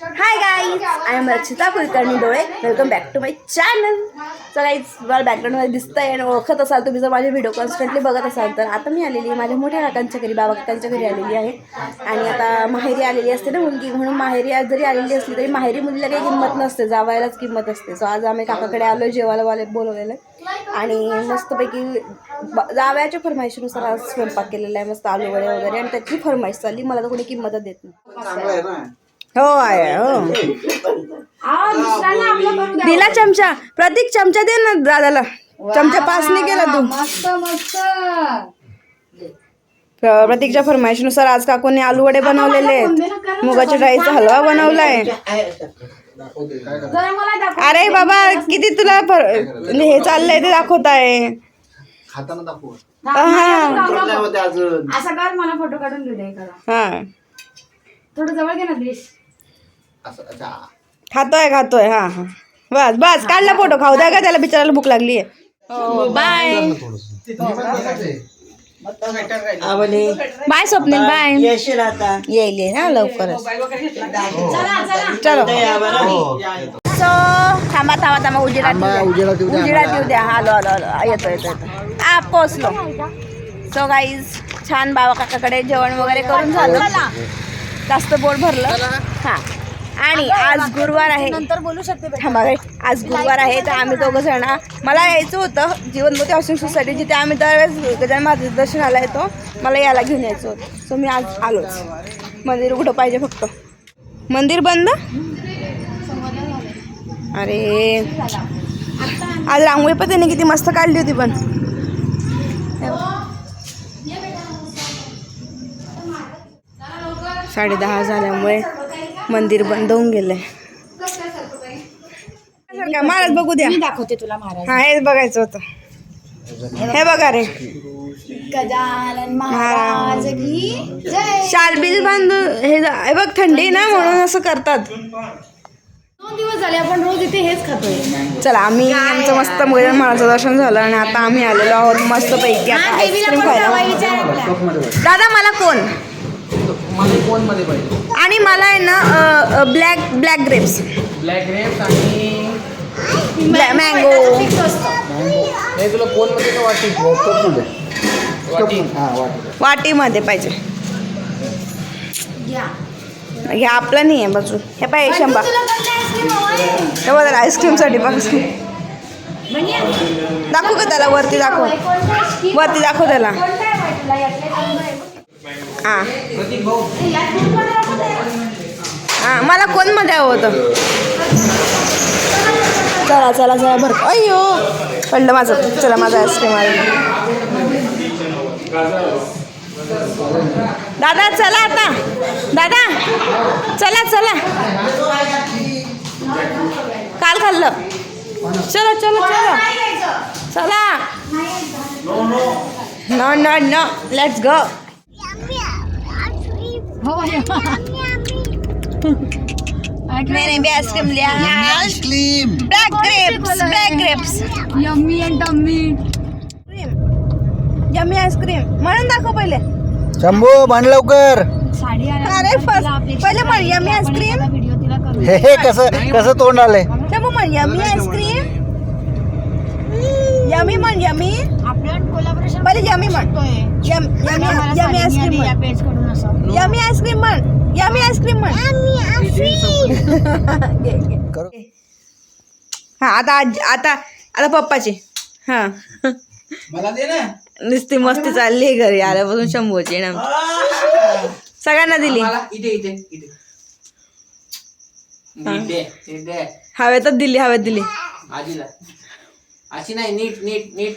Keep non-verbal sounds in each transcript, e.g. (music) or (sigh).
Hi guys I am Rakshita Kulkarni डोळे welcome back to my channel तर guys मला बॅकग्राऊंडमध्ये दिसतंय आणि ओळखत असाल तुम्ही जर माझे व्हिडिओ कॉन्स्टंटली बघत असाल तर आता मी आलेली आहे माझ्या मोठ्या काकांच्या घरी बाबा काकांच्या घरी आलेली आहे. आणि आता माहेरी आलेली असते ना मुलगी म्हणून माहेरी आज जरी आलेली असली तरी माहेरी मुलीला काही किंमत नसते जावायलाच किंमत असते. सो आज आम्ही काकाकडे आलो जेवायला वाले बोलवलेलं. आहे आणि मस्तपैकी जावयाच्या फरमाईशीनुसार आज स्वयंपाक केलेला आहे मस्त आलू वडे वगैरे. आणि त्याची फरमाईश चालली मला तर कोणी किंमतच देत नाही. हो. आहे हो दिला चमचा. प्रतीक चमचा दे ना दादाला. चमचा पास नाही केला तू. मस्त मस्त. प्र- प्रतीकच्या फरमाईशीनुसार आज काकूने आलू वडे बनवलेले आहेत. मुगाच्या डाळीचा हलवा बनवलाय. जरा मला दाखव. अरे बाबा किती तुला फर- हे चाललंय ते दाखवत आहे खाताना दाखव. हा अजून असं कर मला फोटो काढून घेऊ दे करा. हा. थोडं जवळ घे ना देश असं अच्छा. खातोय खातोय हा हा. बस बस काढला फोटो खाऊ द्या का त्याला बिचारायला भूक लागली आहे. बाय. Bye Swapnil bye. येईल येईल हा लवकरच. चलो सो थांबा थांबा थांबा उजिरात. उजेडात येऊ द्या. उजिरात येऊ द्या आलो आलो येतो येतो येतो. आ पोचलो सो गाईज छान बाबा काकाकडे जेवण वगैरे करून झालं. जास्त पोट भरलं. हा. आणि आज गुरुवार आहे. नंतर बोलू शकते थांबा आज गुरुवार आहे तर आम्ही दोघं जण मला यायचं होतं जीवनमती हाऊसिंग सोसायटी जिथे आम्ही दरवेळेस गजानन महाराज दर्शनाला येतो मला याला घेऊन यायचं होतं. सो मी आज आलोच. मंदिर कुठं पाहिजे फक्त? मंदिर बंद? अरे. आज रांगोळी पण त्याने किती मस्त काढली होती पण. साडे दहा झाल्यामुळे मंदिर बंद होऊन गेलंय. महाराज बघू द्या. दाखवते तुला महाराज. हा हेच बघायचं होतं. हे बघा रे. गजानन महाराज की जय. शाल बिल बांधून हे हे बघ थंडी ना म्हणून असं करतात. दोन दिवस झाले आपण रोज इथे हेच खातोय. चला आम्ही आमचं मस्त गजानन महाराजचं दर्शन झालं आणि आता आम्ही आलेलो आहोत मस्त पैकी आता आईस्क्रीम खायला दादा मला कोण? पाहिजे. आणि मला आहे ना black black grapes black grapes आणि मँगो नाही तुला कोणमध्ये का वाटी? वाटी. हा वाटी. वाटीमध्ये पाहिजे. हे आपलं नाही आहे बाजू. हे पाहिजे शंभा हे बघा आईस्क्रीमसाठी बघ. दाखवू का त्याला? वरती दाखव. वरती दाखव त्याला. हां. हां मला कोणमध्ये हवं होतं? चला चला चला भर. अय्यो पडलं माझं. चला माझं आईस्क्रीम आलं. दादा चला आता. दादा चला चला. काल खाल्लं. चलो चलो चलो. चला. No no no let's go मैंने भी आइसक्रीम लिया ice cream black grapes black grapes yummy and tummy yummy ice cream म्हणून दाखव पहिले। शंभू म्हण लवकर। साडी अरे फर्स्ट पहिले म्हण यम्मी आईस्क्रीम व्हिडिओ तिला करू. हे हे कसं कसं तोंड आलंय? तर म्हण यम्मी आईस्क्रीम यम्मी म्हण यम्मी आपण कोलॅबोरेशन पहिले यम्मी म्हण. Yum yummy yummy ice cream म्हण. पेजकडून असं. यम्मी आईस्क्रीम म्हण. यम्मी आईस्क्रीम म्हण. (laughs) हा आता आजी- आता आता पप्पाची. हा. मला दे ना. नुसती मस्ती चालली आहे घरी आल्यापासून शंभूची ना. सगळ्यांना दिली. इथे इथे इथे. नीट दे नीट दे. हवेतच दिली हवेत दिली. आजीला. अशी नाही नीट नीट नीट.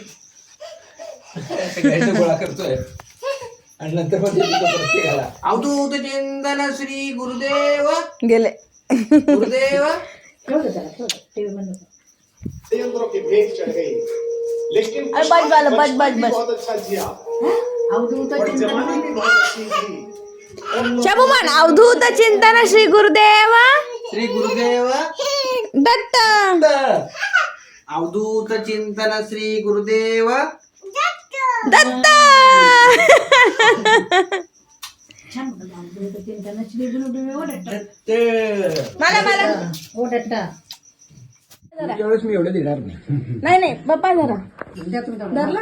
गोळा करतोय. आणि नंतर मग प्रत्येकाला. अवधूत चिंतन श्री गुरुदेव. गेले. गुरुदेव. अरे बस झालं बस बस बस. शबू म्हण अवधूत चिंतन श्री गुरुदेव दत्त चिंतन श्री गुरुदेव. दत्त! मला मी एवढं देणार नाही. नाही नाही पप्पा जरा. धरला?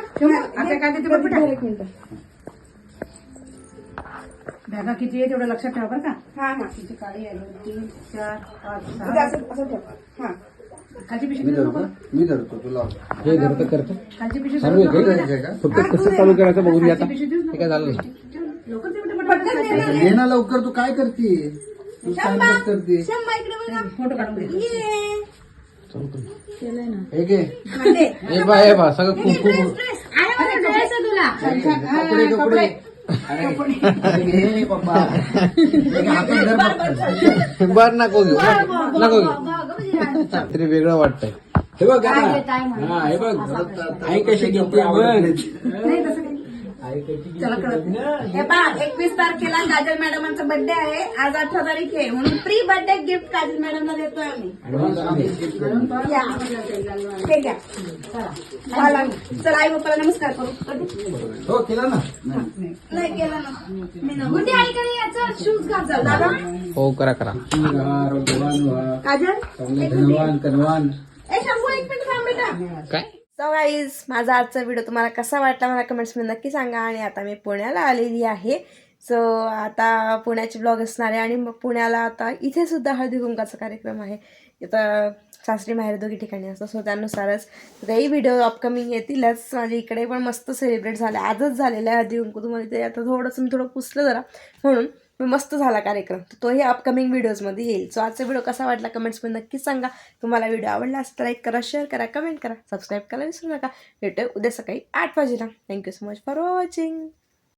धर एक मिनिट. बॅगा किती आहे तेवढं लक्षात ठेवा बरं का. हा हा. किती काळी आहे? तीन चार पाच सहा असं असं ठेव. हा. खालची पिशवी मी नको मी धरतो तुला हे धरतो करतो. खालची पिशवी चालू आहे. का? फक्त कसं चालू करायचं बघून घ्या आता. हे काय झालं? पटकन दे. ये ना लवकर तू काय करते? तू करते? शंभा इकडे बघा फोटो काढून दे ये. हे घे. हे बा हे बा सगळं कुंकू अरे मला डोळ्याचं तुला. कपडे. कपडे. हे. बर नको घेऊ. नको घेऊ. तरी वेगळं वाटतंय. हे बघ. हा हे बघ. आई कशी घेते हे पहा एकवीस तारखेला काजल मॅडमांचा बर्थडे आहे. आज अठरा तारीख आहे. म्हणून प्री बर्थडे गिफ्ट काजल मॅडमला देतोय आम्ही. या. घ्या. चला. चला आई बाप्पाला नमस्कार करू. हो केला ना. नाही केला ना. मी ना गुड्डी आईकडे याचा शूज घाल. दादा. हो करा करा. काजल धनवान कनवान. ए शंभू एक मिनिट थांब बेटा. काय? सो गाईज माझा आजचा व्हिडिओ तुम्हाला कसा वाटला मला कमेंट्समध्ये नक्की सांगा. आणि आता मी पुण्याला आलेली आहे. सो आता पुण्याचे ब्लॉग असणार आहे. आणि मग पुण्याला आता इथे सुद्धा हळदी कुंकाचा कार्यक्रम आहे. इथं सासरी माहेर दोघी ठिकाणी असतं सो त्यानुसारच काही व्हिडिओ अपकमिंग येतीलच. माझ्या इकडे पण मस्त सेलिब्रेट झालं. आजच झालेलं आहे हळदी कुंकू. तुम्हाला ते आता थोडंसं मी थोडं पुसलं जरा. म्हणून मस्त झाला कार्यक्रम. तर तोही अपकमिंग व्हिडिओजमध्ये येईल. सो आजचा व्हिडिओ कसा वाटला कमेंट्समध्ये नक्कीच सांगा. तुम्हाला व्हिडिओ आवडला असेल तर लाईक करा शेअर करा कमेंट करा. सबस्क्राईब करायला विसरू नका. भेटूया उद्या सकाळी आठ वाजेला. Thank you so much for watching